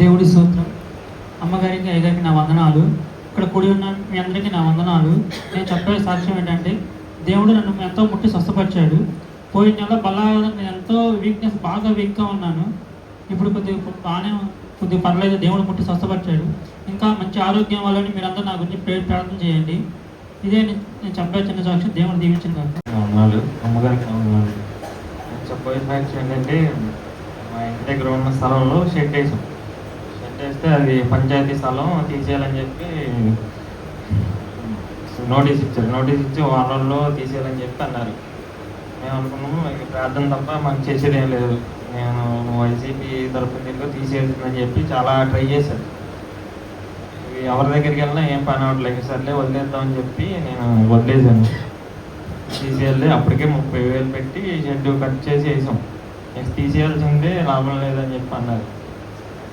దేవుడి స్తోత్రం. అమ్మగారికి అయ్యగారికి నా వందనాలు. ఇక్కడ కూడి ఉన్న మీ అందరికీ నా వందనాలు. నేను చెప్పే సాక్ష్యం ఏంటంటే దేవుడు నన్ను ఎంతో ముట్టి స్వస్థపరిచాడు. పోయిన నెల బలా నేను ఎంతో వీక్నెస్ బాగా వీక్గా ఉన్నాను. ఇప్పుడు కొద్దిగా బాగానే కొద్దిగా పర్లేదు దేవుడు ముట్టి స్వస్థపరిచాడు. ఇంకా మంచి ఆరోగ్యం వల్లని మీరందరూ నా గురించి ప్రే ప్రార్థన చేయండి. ఇదే నేను నేను చెప్పే చిన్న సాక్ష్యం దేవుడు దీవించిన వందనాలు. అమ్మగారికి వందనాలు. చెప్పే సాక్ష్యం ఏంటంటే మా ఇంటి దగ్గర ఉన్న స్థలంలో షెడ్ వేసాం. చేస్తే అది పంచాయతీ స్థలం తీసేయాలని చెప్పి నోటీస్ ఇచ్చారు. నోటీస్ ఇచ్చి వారంలో తీసేయాలని చెప్పి అన్నారు. మేము అనుకున్నాము ఇక ప్రార్థన తప్ప మాకు చేసేది ఏం లేదు. నేను వైసీపీ తరఫున తిరిగి తీసేయాల్సిందని చెప్పి చాలా ట్రై చేశాను. ఎవరి దగ్గరికి వెళ్ళినా ఏం పని అవ్వట్లేదు. సర్లే వదిలేద్దామని చెప్పి నేను వదిలేసాను తీసేయాలి. అప్పటికే ముప్పై వేలు పెట్టి షెడ్ కట్ చేసి వేసాం. నెక్స్ట్ తీసేయాల్సిందే లాభం లేదని చెప్పి అన్నారు.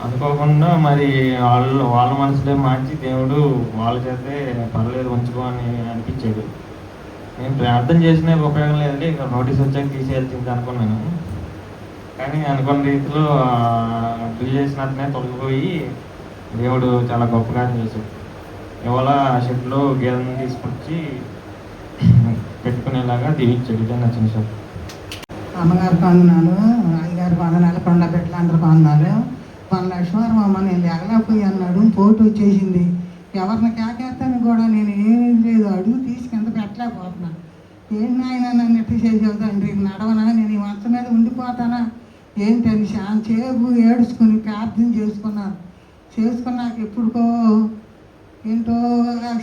అనుకోకుండా మరి వాళ్ళు వాళ్ళ మనసులే మార్చి దేవుడు వాళ్ళ చేతే పర్లేదు ఉంచుకో అని అనిపించాడు నేను ప్రార్థన చేసిన ఉపయోగం లేదండి ఇక నోటీస్ వచ్చాక తీసేయాల్సింది అనుకున్నాను. కానీ అనుకున్న రీతిలో బిల్ చేసినట్టునే తొలగిపోయి దేవుడు చాలా గొప్పగా చేశాడు. ఇవాళ షెడ్లో గేదెను తీసుకొచ్చి పెట్టుకునేలాగా దీవించాడు. ఇదే నచ్చిన షెడ్. అమ్మగారు వందనాలు అయ్యగారికి వందనాలు కొండ బిడ్డలు అందరు వందనాలు మన లక్ష్మణ్ అమ్మ నేను ఎగలేకపోయి అన్నాడు. పోటు వచ్చేసింది. ఎవరిని కేకేస్తాను కూడా నేను ఏమీ లేదు. అడుగు తీసి కింద పెట్టలేకపోతున్నా. ఏం నాయన నన్ను ఎట్టి చేసావు తండ్రి? నడవనా? నేను ఈ మంచం మీద ఉండిపోతానా? ఏంటని శాంతసేపు ఏడుచుకుని ప్రార్థన చేసుకున్నాను చేసుకున్నాక ఎప్పుడుకో ఏంటో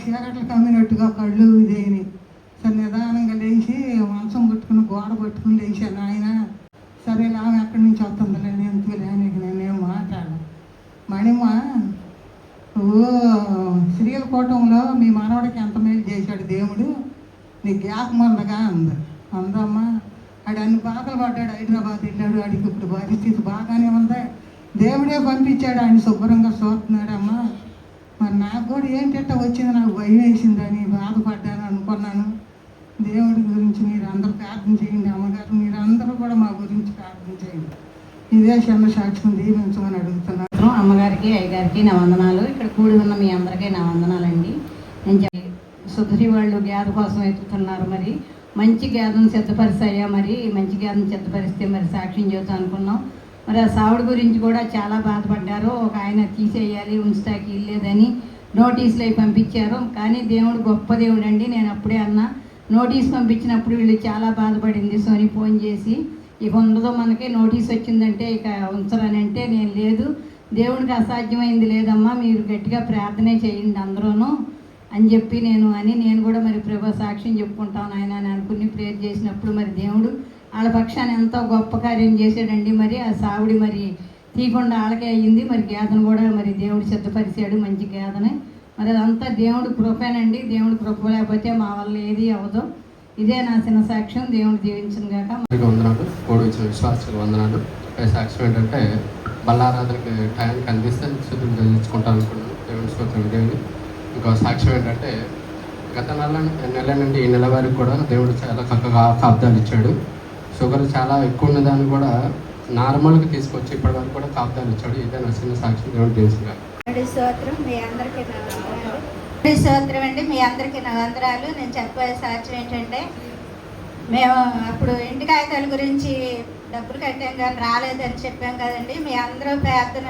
చీకట్లు కమ్మినట్టుగా కళ్ళు ఇదేని సరే నిదానంగా లేచి మంచం పట్టుకుని గోడ పట్టుకుని లేచాను ఆయన సరే ఆమె ఎక్కడి నుంచి వస్తుందిలే? నేను తెలియని నేనేం శ్రీలకోటంలో మీ మనవడికి ఎంత మేలు చేశాడు దేవుడు? నీ జ్ఞాపకం అందగా అంది. అందమ్మా ఆడు అన్ని బాధలు పడ్డాడు హైదరాబాద్ వెళ్ళాడు ఆడికి ఇప్పుడు పరిస్థితి బాగానే ఉంది. దేవుడే పంపించాడు ఆయన శుభ్రంగా చూస్తున్నాడమ్మా మరి నాకు కూడా ఏంటంటే వచ్చింది? నాకు భయం వేసిందని బాధపడ్డాను అనుకున్నాను. దేవుడి గురించి మీరు అందరూ ప్రార్థన చేయండి అమ్మగారు. మీరు అందరూ కూడా మా గురించి ప్రార్థన చేయండి. ఇదే చిన్న సాక్ష్యం దీవించమని అడుగుతున్నాను. గారికి అమ్మగారికి అయ్యగారికి నా వందనాలు. ఇక్కడ కూడి ఉన్న మీ అందరికీ నా వందనాలండి. నేను సుధరి వాళ్ళు గేద కోసం ఎత్తుతున్నారు మరి. మంచి గేదను సిద్ధపరిచాయా మరి? మంచి గేదను సిద్ధపరిస్తే మరి సాక్ష్యం చేద్దాం అనుకున్నాం. మరి ఆ సావుడి గురించి కూడా చాలా బాధపడ్డారు. ఒక ఆయన తీసేయాలి ఉంచుతాకి ఇల్లేదని నోటీసులు అవి పంపించారు. కానీ దేవుడు గొప్ప దేవుడు అండి నేను అప్పుడే అన్నా నోటీస్ పంపించినప్పుడు వీళ్ళు చాలా బాధపడింది. సోని ఫోన్ చేసి ఇక ఉండదు మనకి నోటీస్ వచ్చిందంటే ఇక ఉంచరని అంటే నేను లేదు. దేవుడికి అసాధ్యమైంది లేదమ్మా మీరు గట్టిగా ప్రార్థనే చేయండి అందరూను అని చెప్పి నేను అని నేను కూడా మరి ప్రభా సాక్ష్యం చెప్పుకుంటాను ఆయన అని అనుకుని ప్రేర్ చేసినప్పుడు మరి దేవుడు వాళ్ళ పక్షాన్ని ఎంతో గొప్ప కార్యం చేశాడండి మరి. ఆ సావుడి మరి తీయకుండా వాళ్ళకే అయ్యింది. మరి గేదను కూడా మరి దేవుడు సిద్ధపరిచాడు మంచి గేదనే. మరి అదంతా దేవుడు కృపేనండి. దేవుడు కృప లేకపోతే మా వల్ల ఏది అవ్వదు. ఇదే నా చిన్న సాక్ష్యం. దేవుడు దీవించిన గాక వందనాలు. కోడి వచ్చిన విశ్వాసాలు వందనాలు సాక్ష్యం ఏంటంటే బల్లారాధనకి టైంకి అందిస్తే శుద్ధులు తెలుసుకుంటాను అనుకున్నాను దేవుని స్తోత్రం దేవుని ఇంకో సాక్ష్యం ఏంటంటే గత నెల నెల నుండి ఈ నెల వరకు కూడా దేవుడు చాలా చక్కగా కాపుదాలు ఇచ్చాడు. షుగర్ చాలా ఎక్కువ ఉన్నదాన్ని కూడా నార్మల్గా తీసుకొచ్చి ఇప్పటి వరకు కూడా కాపుదాలు ఇచ్చాడు. ఇదే నా చిన్న సాక్ష్యం. దేవుడు తెలుసుగా స్తోత్రం. మీ అందరికీ నా స్తోత్రం అండి. మీ అందరికీ నా వందరాలు నేను చెప్పే సాక్ష్యం ఏంటంటే మేము అప్పుడు ఇంటి కాగితాల గురించి డబ్బులు కట్టాం కానీ రాలేదని చెప్పాం కదండి. మీ అందరూ ప్రార్థన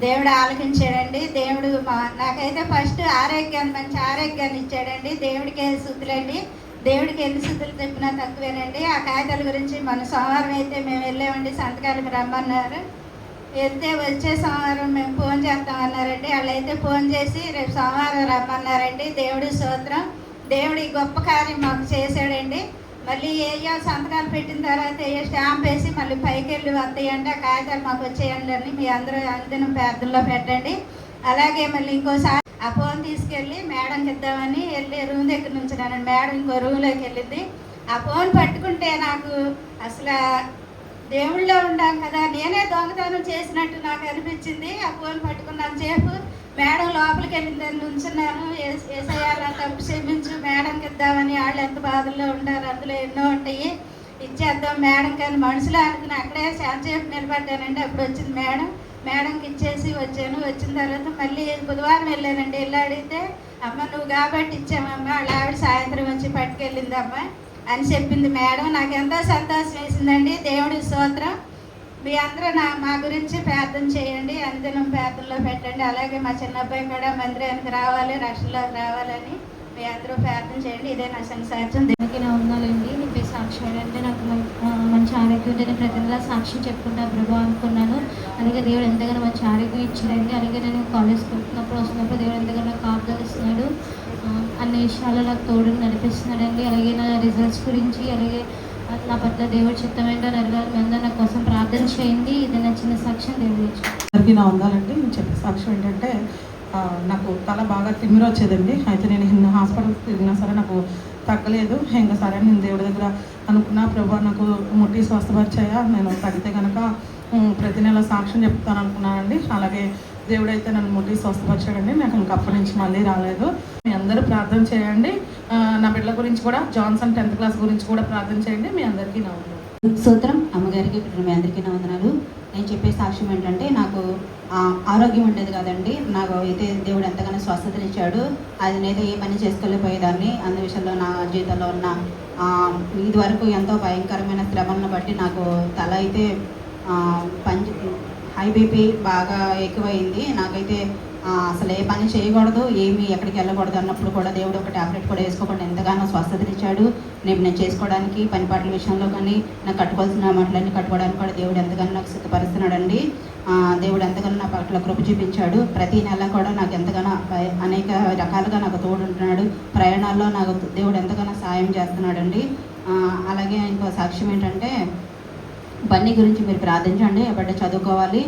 దేవుడు ఆలకించాడండి. దేవుడు మా నాకైతే ఫస్ట్ ఆరోగ్యాన్ని మంచి ఆరోగ్యాన్ని ఇచ్చాడండి. దేవుడికి శుద్ధులండి? దేవుడికి ఎన్ని శుద్ధులు చెప్పినా తక్కువేనండి. ఆ కాగితాల గురించి మన సోమవారం అయితే మేము వెళ్ళామండి. సంతకాలకు రమ్మన్నారు. వెళ్తే వచ్చే సోమవారం మేము ఫోన్ చేస్తామన్నారండి. వాళ్ళు అయితే ఫోన్ చేసి రేపు సోమవారం రమ్మన్నారండి. దేవుడి సూత్రం దేవుడి గొప్ప కార్యం మాకు చేశాడండి. మళ్ళీ ఏయో సంతకాలు పెట్టిన తర్వాత ఏ స్టాంప్ వేసి మళ్ళీ పైకి వెళ్ళి వస్తాయంటే ఆ కాగితాలు మాకు వచ్చేయండి మీ అందరూ అందిన ప్రార్థనలో పెట్టండి. అలాగే మళ్ళీ ఇంకోసారి ఆ ఫోన్ తీసుకెళ్ళి మేడంకి ఇద్దామని వెళ్ళి రూమ్ దగ్గర నుంచి మేడం ఇంకో రూమ్లోకి వెళ్ళింది ఆ ఫోన్ పట్టుకుంటే నాకు అసలు దేవుళ్ళో ఉండాం కదా నేనే దొంగతనం చేసినట్టు నాకు అనిపించింది. ఆ ఫోన్ పట్టుకున్నాను సేపు మేడం లోపలికి వెళ్ళిందని నుంచున్నాను ఏసయ్యాల తప్పు క్షమించు మేడంకి ఇద్దామని వాళ్ళు ఎంత బాధల్లో ఉంటారు అందులో ఎన్నో ఉంటాయి. ఇచ్చేద్దాం మేడం కానీ మనుషులు అనుకుని అక్కడే శాంతసేపు నిలబడ్డానండి. అప్పుడు వచ్చింది మేడం. మేడంకి ఇచ్చేసి వచ్చాను. వచ్చిన తర్వాత మళ్ళీ బుధవారం వెళ్ళానండి. వెళ్ళి అడిగితే అమ్మ నువ్వు కాబట్టి ఇచ్చామమ్మ వాళ్ళ ఆవిడ సాయంత్రం వచ్చి పట్టుకెళ్ళిందమ్మా అని చెప్పింది మేడం. నాకు ఎంతో సంతోషం వేసిందండి. దేవుడి స్తోత్రం. మీ అందరూ నా మా గురించి ప్రార్థన చేయండి అనుదినం ప్రార్థనలో పెట్టండి. అలాగే మా చిన్న అబ్బాయి కూడా మందిరానికి రావాలి రక్షణలోకి రావాలని మీ అందరూ ప్రార్థన చేయండి. ఇదే నా సంసారం దీనికి నా ఉన్నానండి నీ పేరు సాక్షి అంటే నాకు మంచి ఆరోగ్యం ఉంటే నేను సాక్షి సాక్ష్యం చెప్పుకుంటా ప్రభు అనుకున్నాను. అలాగే దేవుడు ఎంతగానో మంచి ఆరోగ్యం ఇచ్చాడండి. అలాగే నేను కాలేజ్కి వెళ్తున్నప్పుడు వస్తున్నప్పుడు దేవుడు ఎంతగానో నాకు కాపుదలు ఇస్తున్నాడు అన్ని విషయాల్లో నాకు తోడు నడిపిస్తున్నాడండి. అలాగే నా రిజల్ట్స్ గురించి అలాగే నా పట్ల దేవుడు ఏంటో నెరవేరు అందరూ నా కోసం ప్రార్థన చేయండి. ఇది నా చిన్న సాక్ష్యం దేవుడు అందరికీ నా ఉండాలంటే నేను చెప్పే సాక్ష్యం ఏంటంటే నాకు తల బాగా తిమ్మిరి వచ్చేదండి. అయితే నేను ఇన్ని హాస్పిటల్ తిరిగినా సరే నాకు తగ్గలేదు. ఇంకా సరే నేను దేవుడి దగ్గర అనుకున్నా ప్రభు నాకు ముట్టి స్వస్థపరిచాయా? నేను తగ్గితే కనుక ప్రతి నెల సాక్ష్యం చెప్తాను అనుకున్నానండి. అలాగే దేవుడైతే నన్ను ముట్టి స్వస్థపరిచాడండి. నాకు ఇంకా అప్పటి నుంచి మళ్ళీ రాలేదు. మీ అందరూ ప్రార్థన చేయండి. నా బిడ్డల గురించి కూడా జాన్సన్ టెన్త్ క్లాస్ గురించి కూడా ప్రార్థన చేయండి. మీ అందరికీ నా సూత్రం అమ్మగారికి మీ అందరికీ నా వందనాలు. నేను చెప్పే సాక్ష్యం ఏంటంటే నాకు ఆరోగ్యం ఉండేది కదండి. నాకు అయితే దేవుడు ఎంతగానో స్వస్థతలు ఇచ్చాడు. అది నేనైతే ఏ పని చేసుకోలేకపోయేదాన్ని. అన్ని విషయంలో నా జీవితంలో ఉన్న ఇదివరకు ఇది వరకు ఎంతో భయంకరమైన శ్రమలను బట్టి నాకు తల అయితే పని ఐబీపీ బాగా ఎక్కువైంది. నాకైతే అసలు ఏ పని చేయకూడదు ఏమి ఎక్కడికి వెళ్ళకూడదు అన్నప్పుడు కూడా దేవుడు ఒక ట్యాబ్లెట్ కూడా వేసుకోకుండా ఎంతగానో స్వస్థతనిచ్చాడు నేను నేను చేసుకోవడానికి పని పాటల విషయంలో కానీ నాకు కట్టుకోవాల్సిన మాటలన్నీ కట్టుకోవడానికి కూడా దేవుడు ఎంతగానో నాకు సిద్ధపరుస్తున్నాడండి. దేవుడు ఎంతగానో నా పట్ల కృప చూపించాడు. ప్రతి నెల కూడా నాకు ఎంతగానో అనేక రకాలుగా నాకు తోడు ఉంటున్నాడు. ప్రయాణాల్లో నాకు దేవుడు ఎంతగానో సాయం చేస్తున్నాడండి. అలాగే ఇంకో సాక్ష్యం ఏంటంటే బన్నీ గురించి మీరు ప్రార్థించండి. అప్పటి చదువుకోవాలి.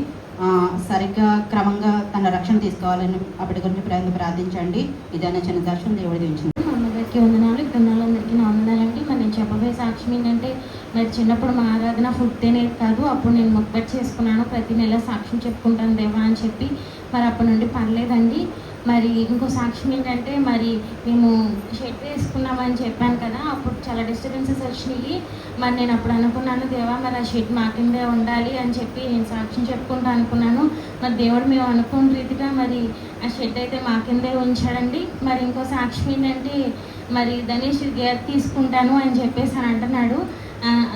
సరిగ్గా క్రమంగా తన రక్షణ తీసుకోవాలని అప్పటి గురించి ప్రయత్నం ప్రార్థించండి. ఇదైనా చిన్న దర్శనం దేవుడి దించింది అందరికీ అమ్మగారికి వందనాలు. బృందాలందరికీ నా వందనాలండి మరి నేను చెప్పబోయే సాక్ష్యం ఏంటంటే మరి చిన్నప్పుడు మా ఆరాధన ఫుడ్ తినేది కాదు. అప్పుడు నేను మొక్కబడి చేసుకున్నాను. ప్రతి నెల సాక్ష్యం చెప్పుకుంటాను దేవా అని చెప్పి. మరి అప్పటి నుండి పర్లేదండి. మరి ఇంకో సాక్ష్యం ఏంటంటే మరి మేము షెడ్ వేసుకున్నామని చెప్పాను కదా అప్పుడు చాలా డిస్టర్బెన్సెస్ వచ్చినాయి. మరి నేను అప్పుడు అనుకున్నాను దేవా మరి ఆ షెడ్ మా కిందే ఉండాలి అని చెప్పి నేను సాక్ష్యం చెప్పుకుంటా అనుకున్నాను. మరి దేవుడు మేము అనుకున్న రీతిగా మరి ఆ షెడ్ అయితే మా కిందే ఉంచాడండి. మరి ఇంకో సాక్ష్యం ఏంటంటే మరి ధనేష్ గేర్ తీసుకుంటాను అని చెప్పేసి అని అంటున్నాడు.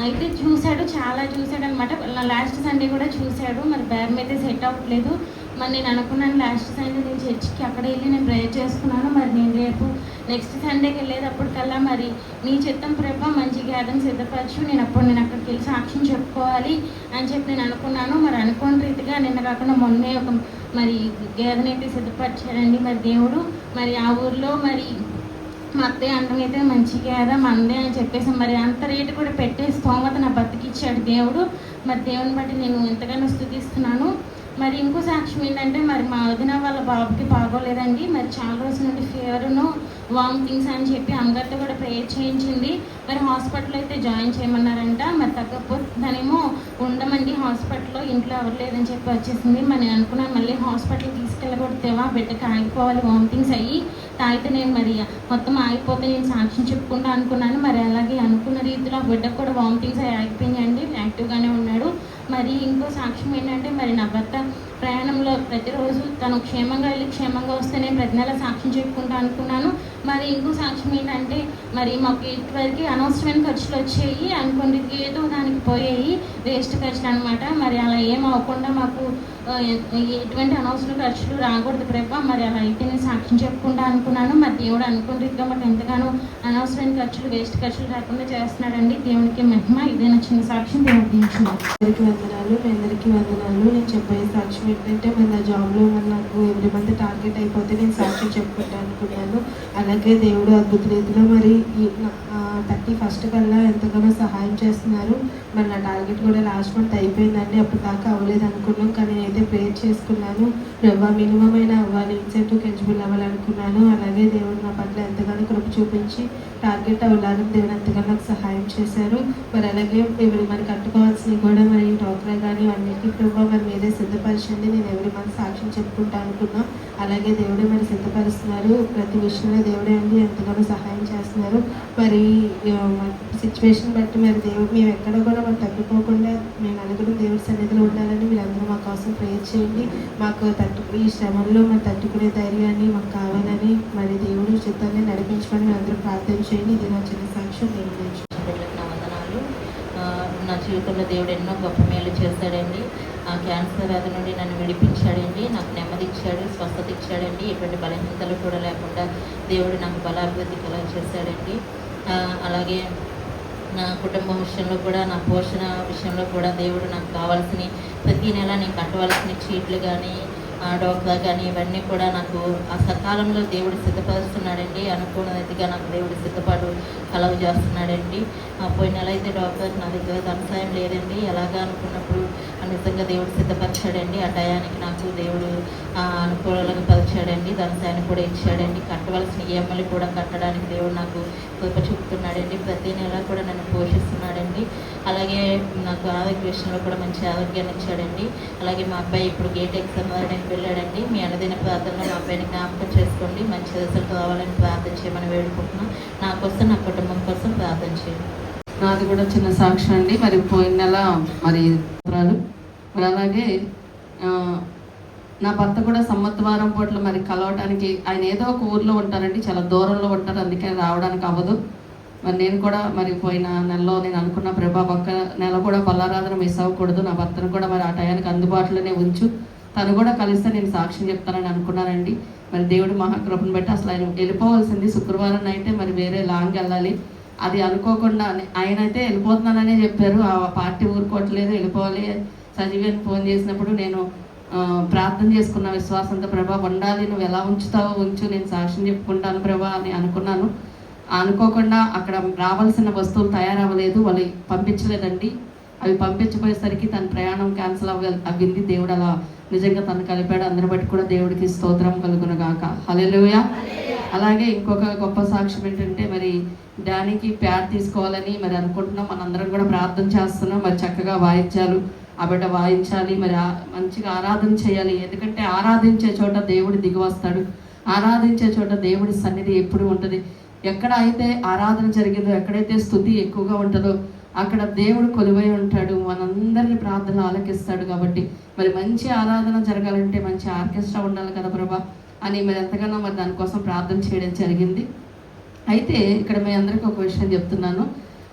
అయితే చూశాడు చాలా చూశాడు అనమాట లాస్ట్ సండే కూడా చూశాడు. మరి బ్యాగ్ అయితే సెట్ అవ్వట్లేదు. మరి నేను అనుకున్నాను లాస్ట్ సండే నేను చర్చికి అక్కడ వెళ్ళి నేను ప్రేయర్ చేసుకున్నాను మరి నేను రేపు నెక్స్ట్ సండేకి వెళ్ళేటప్పటికల్లా మరి నీ చిత్తం ప్రభ మంచి గ్యాదం సిద్ధపరచు. నేను అప్పుడు నేను అక్కడికి వెళ్ళి సాక్ష్యం చెప్పుకోవాలి అని చెప్పి నేను అనుకున్నాను. మరి అనుకోని రీతిగా నిన్న కాకుండా మొన్నే ఒక మరి గేదెనైతే సిద్ధపరిచాడండి మరి దేవుడు. మరి ఆ ఊర్లో మరి మా అత్తయ్య అంటనైతే మంచి గేద మందే అని చెప్పేసి మరి అంత రేటు కూడా పెట్టే స్తోమత నా బతికిచ్చాడు దేవుడు. మరి దేవుని బట్టి నేను ఎంతగానో స్థుతిస్తున్నాను. మరి ఇంకో సాక్ష్యం ఏంటంటే మరి మా వదిన వాళ్ళ బాబుకి బాగోలేదండి. మరి చాలా రోజుల నుండి ఫీవరును వామిటింగ్స్ అని చెప్పి అందరితో కూడా ప్రేయర్ చేయించింది. మరి హాస్పిటల్ అయితే జాయిన్ చేయమన్నారంట. మరి తగ్గకపోతే దానేమో ఉండమండి హాస్పిటల్లో ఇంట్లో ఎవరు లేదని చెప్పి వచ్చేసింది. మరి నేను అనుకున్నాను మళ్ళీ హాస్పిటల్ తీసుకెళ్ళగొడితేవా బిడ్డకి ఆగిపోవాలి వామిటింగ్స్ అయ్యి తాగితే నేను మరి మొత్తం ఆగిపోతే నేను సాక్ష్యం చెప్పుకుంటా అనుకున్నాను. మరి అలాగే అనుకున్న రీతిలో ఆ బిడ్డకు కూడా వామిటింగ్స్ అయ్యి అండి యాక్టివ్గానే ఉన్నాడు. మరి ఇంకో సాక్ష్యం ఏంటంటే మరి నా భర్త ప్రయాణంలో ప్రతిరోజు తను క్షేమంగా వెళ్ళి క్షేమంగా వస్తేనే ప్రతి నెల సాక్ష్యం చెప్పుకుంటా అనుకున్నాను. మరి ఇంకో సాక్ష్యం ఏంటంటే మరి మాకు ఇటువరకు అనవసరమైన ఖర్చులు వచ్చాయి అనుకున్నది ఏదో దానికి పోయాయి వేస్ట్ ఖర్చులు అనమాట మరి అలా ఏం అవ్వకుండా మాకు ఎటువంటి అనవసర ఖర్చులు రాకూడదు ప్రభా. మరి అలా అయితే నేను సాక్ష్యం చెప్పుకుంటా అనుకున్నాను మరి దేవుడు అనుకున్న రీతిగా మాకు ఎంతగానో అనవసరమైన ఖర్చులు వేస్ట్ ఖర్చులు రాకుండా చేస్తున్నాడండి. దేవునికి మహిమ ఇదే నా చిన్న సాక్ష్యం దేవుడు అందరికీ వందనాలు మీ అందరికీ వందనాలు. నేను చెప్పే సాక్ష్యం ఏంటంటే మన నా జాబ్లో మరి నాకు ఎవ్రీ మంత్ టార్గెట్ అయిపోతే నేను సాక్ష్యం చెప్పుకుంటా అనుకున్నాను. అలాగే దేవుడు అద్భుత రీతిలో మరి థర్టీ ఫస్ట్ కల్లా ఎంతగానో సహాయం చేస్తున్నారు. మరి నా టార్గెట్ కూడా లాస్ట్ మంత్ అయిపోయిందండి. అప్పుడు దాకా అవ్వలేదు అనుకున్నాం. కానీ నేనైతే ప్రేయర్ చేసుకున్నాను. రవ్వ మినిమం అయినా అవ్వాలి ఇన్సెంటివ్ ఎలిజిబుల్ అవ్వాలనుకున్నాను. అలాగే దేవుడు నా పట్ల ఎంతగానో కృప చూపించి టార్గెట్ అవ్వాలని దేవుడు ఎంతగానో నాకు సహాయం చేశారు. మరి అలాగే ఎవరి మరి కట్టుకోవాల్సినవి కూడా మరి టోక్రా కానీ అన్నిటికీ ప్రభావ మరి మీదే సిద్ధపరిచింది నేను ఎవరి మన సాక్ష్యం చెప్పుకుంటా అనుకున్నా. అలాగే దేవుడే మరి సిద్ధపరుస్తున్నారు. ప్రతి విషయంలో దేవుడే అండి ఎంతగానో సహాయం చేస్తున్నారు. మరి సిచ్యువేషన్ బట్టి మరి దేవుడు మేము ఎక్కడ కూడా మరి తగ్గిపోకుండా మేము నలుగురు దేవుడి సన్నిధిలో ఉండాలని మీరందరూ మా కోసం ప్రేయర్ చేయండి. మాకు తట్టు ఈ శ్రమంలో మరి తట్టుకునే ధైర్యాన్ని మాకు కావాలని మరి దేవుడి చిత్తాన్ని నడిపించమని మీరు అందరూ ప్రార్థన చేయండి. ఇది నా చిన్న సాక్ష్యం. దేవుడు నా వందనాలు. నా జీవితంలో దేవుడు ఎన్నో గొప్ప మేలు చేశాడండి. ఆ క్యాన్సర్ వ్యాధి నుండి నన్ను విడిపించాడండి. నాకు నెమ్మది ఇచ్చాడు స్వస్థత ఇచ్చాడండి. ఎటువంటి బలహీనతలు కూడా లేకుండా దేవుడు నాకు బలాభివృద్ధి కలగ చేశాడండి. అలాగే నా కుటుంబం విషయంలో కూడా నా పోషణ విషయంలో కూడా దేవుడు నాకు కావాల్సిన ప్రతి నెల నేను కట్టవలసిన చీట్లు కానీ డోక్రా కానీ ఇవన్నీ కూడా నాకు ఆ సకాలంలో దేవుడు సిద్ధపరుస్తున్నాడండి. అనుకున్నదిగా నాకు దేవుడు సిద్ధపాటు కలవ చేస్తున్నాడండి ఆ పోయిన నెల అయితే డాక్టర్ నా దగ్గర ధనసాయం లేదండి. ఎలాగా అనుకున్నప్పుడు నిజంగా దేవుడు సిద్ధపరిచాడండి. ఆ టయానికి నాకు దేవుడు అనుకూలంగా పరిచాడండి ధన కూడా ఇచ్చాడండి. కట్టవలసిన ఈఎంఐలు కూడా కట్టడానికి దేవుడు నాకు కృప చూపుతున్నాడండి. ప్రతి నెల కూడా నన్ను పోషిస్తున్నాడండి. అలాగే నాకు ఆరోగ్య విషయంలో కూడా మంచి ఆరోగ్యాన్ని ఇచ్చాడండి. అలాగే మా అబ్బాయి ఇప్పుడు గేట్ ఎగ్జామ్ రాయడానికి వెళ్ళాడండి. మీ అన్నదిన ప్రార్థనలో మా అబ్బాయిని జ్ఞాపకం చేసుకోండి. మంచి రిజల్ట్ రావాలని ప్రార్థన చేయమని వేడుకుంటున్నాను. నా కోసం నా కుటుంబం కోసం ప్రార్థన చేయండి. నాది కూడా చిన్న సాక్ష్యం అండి. మరి పోయిన నెల మరి మరి అలాగే నా భర్త కూడా సంవత్సరం పూట్ల మరి కలవటానికి ఆయన ఏదో ఒక ఊర్లో ఉంటారండి చాలా దూరంలో ఉంటారు అందుకే రావడానికి అవ్వదు. మరి నేను కూడా మరి పోయిన నెలలో నేను అనుకున్న ప్రభా ఒక్క నెల కూడా బల్లారాధన మిస్ అవ్వకూడదు. నా భర్తను కూడా మరి ఆ టయానికి అందుబాటులోనే ఉంచు. తను కూడా కలిస్తే నేను సాక్ష్యం చెప్తానని అనుకున్నానండి. మరి దేవుడు మహాకృపను బట్టి అసలు ఆయన వెళ్ళిపోవాల్సింది శుక్రవారం అయితే మరి వేరే లాంగ్ వెళ్ళాలి. అది అనుకోకుండా ఆయన అయితే వెళ్ళిపోతున్నాననే చెప్పారు. ఆ పార్టీ ఊరుకోవట్లేదు వెళ్ళిపోవాలి. సజీవన్ ఫోన్ చేసినప్పుడు నేను ప్రార్థన చేసుకున్న విశ్వాసంతో ప్రభా ఉండాలి నువ్వు ఎలా ఉంచుతావో ఉంచు నేను సాక్ష్యం చెప్పుకుంటాను ప్రభా అని అనుకున్నాను. అనుకోకుండా అక్కడ రావాల్సిన వస్తువులు తయారవ్వలేదు వాళ్ళు పంపించలేదండి. అవి పంపించబోయేసరికి తన ప్రయాణం క్యాన్సిల్ అవ్వ అవ్వింది. దేవుడు అలా నిజంగా తను కలిపాడు. అందరి బట్టి కూడా దేవుడికి స్తోత్రం కలుగును గాక హలెలుయ అలాగే ఇంకొక గొప్ప సాక్ష్యం ఏంటంటే మరి డానికి ప్యాడ్ తీసుకోవాలని మరి అనుకుంటున్నాం. మనందరం కూడా ప్రార్థన చేస్తున్నాం. మరి చక్కగా వాయిద్యాలు ఆ బిడ్డ వాయించాలి మరి మంచిగా ఆరాధన చేయాలి. ఎందుకంటే ఆరాధించే చోట దేవుడు దిగివస్తాడు. ఆరాధించే చోట దేవుడి సన్నిధి ఎప్పుడు ఉంటుంది? ఎక్కడ అయితే ఆరాధన జరిగిందో ఎక్కడైతే స్థుతి ఎక్కువగా ఉంటుందో అక్కడ దేవుడు కొలువై ఉంటాడు. మనందరిని ప్రార్థన ఆలకిస్తాడు కాబట్టి. మరి మంచి ఆరాధన జరగాలంటే మంచి ఆర్కెస్ట్రా ఉండాలి కదా ప్రభా అని మరి ఎంతగానో మరి దానికోసం ప్రార్థన చేయడం జరిగింది. అయితే ఇక్కడ మీ అందరికీ ఒక విషయం చెప్తున్నాను.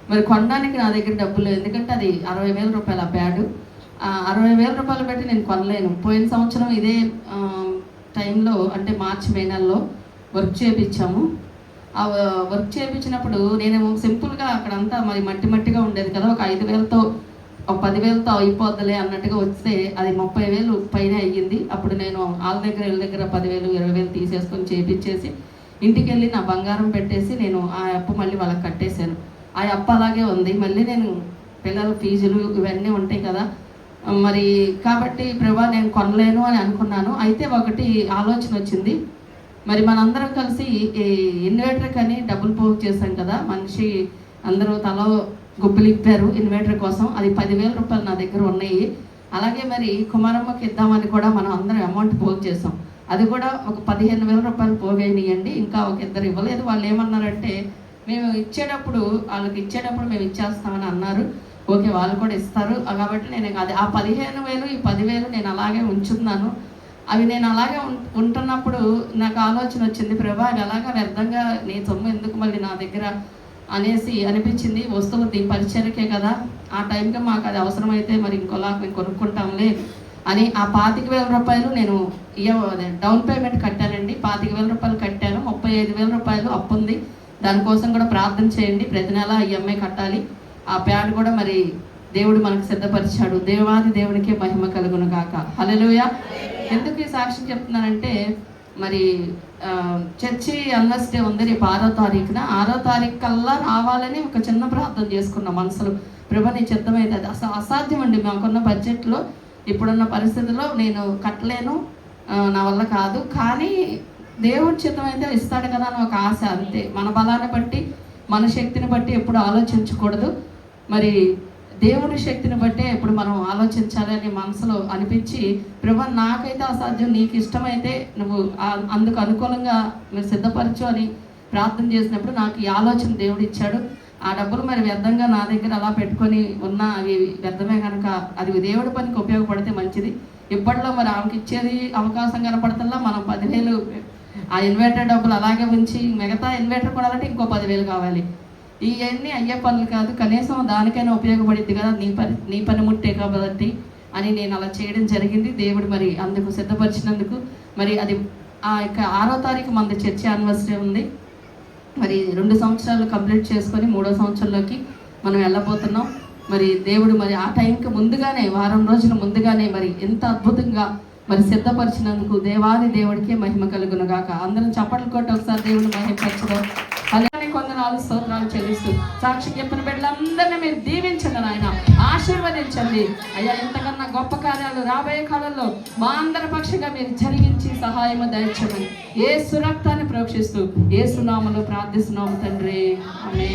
మరి కొనడానికి నా దగ్గర డబ్బులు ఎందుకంటే అది అరవై వేల రూపాయల ప్యాడు అరవై వేల రూపాయలు పెట్టి నేను కొనలేను. పోయిన సంవత్సరం ఇదే టైంలో అంటే మార్చి మే నెలలో వర్క్ చేయించాము ఆ వర్క్ చేయించినప్పుడు నేనేమో సింపుల్గా అక్కడంతా మరి మట్టి మట్టిగా ఉండేది కదా ఒక ఐదు వేలతో ఒక పదివేలతో అయిపోద్దిలే అన్నట్టుగా వస్తే అది ముప్పై వేలు పైన అయ్యింది. అప్పుడు నేను వాళ్ళ దగ్గర వీళ్ళ దగ్గర పదివేలు ఇరవై వేలు తీసేసుకొని చేపించేసి ఇంటికి వెళ్ళి నా బంగారం పెట్టేసి నేను ఆ అప్పు మళ్ళీ వాళ్ళకి కట్టేశాను. ఆ అప్పు అలాగే ఉంది. మళ్ళీ నేను పిల్లల ఫీజులు ఇవన్నీ ఉంటాయి కదా మరి కాబట్టి ప్రభా నేను కొనలేను అని అనుకున్నాను. అయితే ఒకటి ఆలోచన వచ్చింది. మరి మనందరం కలిసి ఈ ఇన్వర్టర్ కని డబ్బులు పోగు చేశాం కదా మనిషి అందరూ తలో గుబ్బలు ఇన్వర్టర్ కోసం. అది పదివేల రూపాయలు నా దగ్గర ఉన్నాయి. అలాగే మరి కుమారమ్మకి ఇద్దామని కూడా మనం అందరం అమౌంట్ పోగు చేసాం అది కూడా ఒక పదిహేను వేల రూపాయలు పోగైనాయండి ఇంకా ఒక ఇద్దరు ఇవ్వలేదు. వాళ్ళు ఏమన్నారంటే మేము ఇచ్చేటప్పుడు వాళ్ళకి ఇచ్చేటప్పుడు మేము ఇచ్చేస్తామని అన్నారు. ఓకే వాళ్ళు కూడా ఇస్తారు. కాబట్టి నేను అది ఆ పదిహేను వేలు ఈ పదివేలు నేను అలాగే ఉంచుతున్నాను. అవి నేను అలాగే ఉం- ఉంటున్నప్పుడు నాకు ఆలోచన వచ్చింది ప్రభా అవి అలాగా వ్యర్థంగా నీ సొమ్ము ఎందుకు మళ్ళీ నా దగ్గర అనేసి అనిపించింది. వస్తువులు దీని పరిచయకే కదా. ఆ టైంకి మాకు అది అవసరమైతే మరి ఇంకోలా మేము కొనుక్కుంటాంలే అని ఆ పాతిక వేల రూపాయలు నేను ఇయ్య- డౌన్ పేమెంట్ కట్టానండి. పాతిక వేల రూపాయలు కట్టాను. ముప్పై ఐదు వేల రూపాయలు అప్పు ఉంది దానికోసం కూడా ప్రార్థన చేయండి. ప్రతి నెల ఈఎంఐ కట్టాలి. ఆ ప్యాడ్ కూడా మరి దేవుడు మనకు సిద్ధపరిచాడు. దేవాది దేవునికే మహిమ కలుగును కాక హలలోయ ఎందుకు ఈ సాక్ష్యం చెప్తున్నానంటే మరి చర్చి అన్నస్ డే ఉంది రేపు ఆరో తారీఖున. ఆరో తారీఖు కల్లా రావాలని ఒక చిన్న ప్రార్థన చేసుకున్న మనసులో. ప్రభా నీ చిత్తమైతే అది అసలు అసాధ్యం అండి. మాకున్న బడ్జెట్లో ఇప్పుడున్న పరిస్థితుల్లో నేను కట్టలేను. నా వల్ల కాదు. కానీ దేవుడి చిత్తమైతే ఇస్తాడు కదా అని ఒక ఆశ అంతే. మన బలాన్ని బట్టి మన శక్తిని బట్టి ఎప్పుడు ఆలోచించకూడదు. మరి దేవుని శక్తిని బట్టే ఇప్పుడు మనం ఆలోచించాలని మనసులో అనిపించి ప్రభా నాకైతే అసాధ్యం నీకు ఇష్టమైతే నువ్వు అందుకు అనుకూలంగా మీరు సిద్ధపరచు అని ప్రార్థన చేసినప్పుడు నాకు ఈ ఆలోచన దేవుడు ఇచ్చాడు. ఆ డబ్బులు మరి వ్యర్థంగా నా దగ్గర అలా పెట్టుకొని ఉన్న అవి వ్యర్థమే కనుక అది దేవుడి పనికి ఉపయోగపడితే మంచిది. ఇప్పట్లో మరి ఆమెకి ఇచ్చేది అవకాశం కనపడతల్లా మనం పదివేలు ఆ ఇన్వర్టర్ డబ్బులు అలాగే ఉంచి మిగతా ఇన్వర్టర్ కొనాలంటే ఇంకో పదివేలు కావాలి. ఇవన్నీ అయ్యే పనులు కాదు కనీసం దానికైనా ఉపయోగపడింది కదా నీ పని నీ పని ముట్టే కాబట్టి అని నేను అలా చేయడం జరిగింది. దేవుడు మరి అందుకు సిద్ధపరిచినందుకు మరి అది ఆ యొక్క ఆరో తారీఖు మన చర్చ యానివర్సరీ ఉంది. మరి రెండు సంవత్సరాలు కంప్లీట్ చేసుకొని మూడో సంవత్సరంలోకి మనం వెళ్ళబోతున్నాం. మరి దేవుడు మరి ఆ టైంకి ముందుగానే వారం రోజుల ముందుగానే మరి ఎంత అద్భుతంగా మరి సిద్ధపరిచినందుకు దేవాది దేవుడికే మహిమ కలుగునుగాక అందరం చప్పట్లు కొట్టి ఒకసారి దేవుడు మహిమపరచడం అలానే కొందనాలు స్తోత్రాలు చెల్లిస్తూ సాక్షి చెప్పిన బిడ్డలందరినీ మీరు దీవించండి నాయన. ఆశీర్వదించండి. అయ్యా ఇంతకన్నా గొప్ప కార్యాలు రాబోయే కాలంలో మా అందరి మీరు జరిగించి సహాయము దయచమని ఏ సురక్తాన్ని ప్రోక్షిస్తూ ఏ సునామలో ప్రార్థిస్తున్నాము తండ్రి. అమే